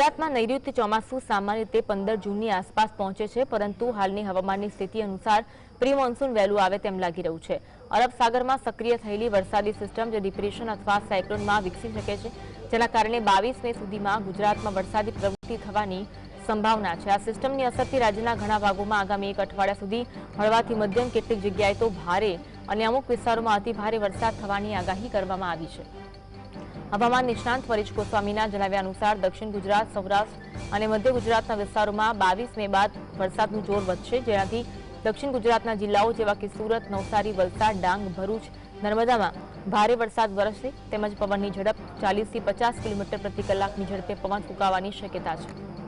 ગુજરાતમાં નૈઋત્ય ચોમાસું સામાન્ય રીતે પંદર જૂનની આસપાસ પહોંચે છે, પરંતુ હાલની હવામાનની સ્થિતિ અનુસાર પ્રી મોન્સૂન વહેલું આવે તેમ લાગી રહ્યું છે. અરબ સાગરમાં સક્રિય થયેલી વરસાદી સિસ્ટમ જે ડિપ્રેશન અથવા સાયક્લોનમાં વિકસી શકે છે, જેના કારણે બાવીસ મે સુધીમાં ગુજરાતમાં વરસાદી પ્રવૃત્તિ થવાની સંભાવના છે. આ સિસ્ટમની અસરથી રાજ્યના ઘણા ભાગોમાં આગામી એક અઠવાડિયા સુધી હળવાથી મધ્યમ કેટલીક જગ્યાએ તો ભારે અને અમુક વિસ્તારોમાં અતિભારે વરસાદ થવાની આગાહી કરવામાં આવી છે. હવામાન નિષ્ણાંત પરેશ ગોસ્વામીના જણાવ્યા અનુસાર દક્ષિણ ગુજરાત, સૌરાષ્ટ્ર અને મધ્ય ગુજરાતના વિસ્તારોમાં બાવીસ મે બાદ વરસાદનું જોર વધશે. જેનાથી દક્ષિણ ગુજરાતના જિલ્લાઓ જેવા કે સુરત, નવસારી, વલસાડ, ડાંગ, ભરૂચ, નર્મદામાં ભારે વરસાદ વરસશે. તેમજ પવનની ઝડપ ચાલીસથી પચાસ કિલોમીટર પ્રતિ કલાકની ઝડપે પવન ફૂંકાવાની શક્યતા છે.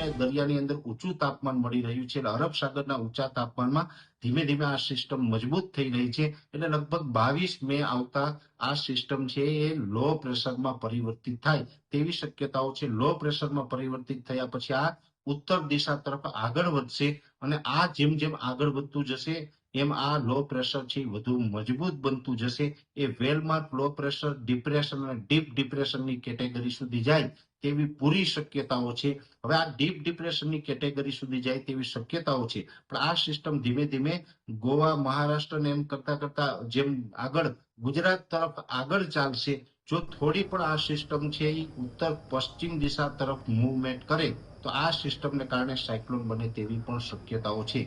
કે દરિયાની અંદર ઊંચું તાપમાન મળી રહ્યું છે એટલે અરબ સાગરના ઊંચા તાપમાનમાં ધીમે ધીમે આ સિસ્ટમ મજબૂત થઈ રહી છે એટલે લગભગ બાવીસ મે આવતા આ સિસ્ટમ છે એ લો પ્રેશરમાં પરિવર્તિત થાય તેવી શક્યતાઓ છે. લો પ્રેશરમાં પરિવર્તિત થયા પછી આ ઉત્તર દિશા તરફ આગળ વધશે અને આ જેમ જેમ આગળ વધતું જશે એમ આ લો પ્રેશર છે વધુ મજબૂત બનતું જશે, એ well marked low pressure depression અને ડીપ ડિપ્રેશનની કેટેગરી સુધી જાય તેવી પૂરી શક્યતાઓ છે. હવે આ ડીપ ડિપ્રેશનની કેટેગરી સુધી જાય તેવી શક્યતાઓ છે. પણ આ સિસ્ટમ ધીમે ધીમે ગોવા, મહારાષ્ટ્ર ને એમ કરતા કરતા જેમ આગળ ગુજરાત તરફ આગળ ચાલશે, જો થોડી પણ આ સિસ્ટમ છે એ ઉત્તર પશ્ચિમ દિશા તરફ મૂવમેન્ટ કરે, તો આ સિસ્ટમને કારણે સાયક્લોન બને તેવી પણ શક્યતાઓ છે.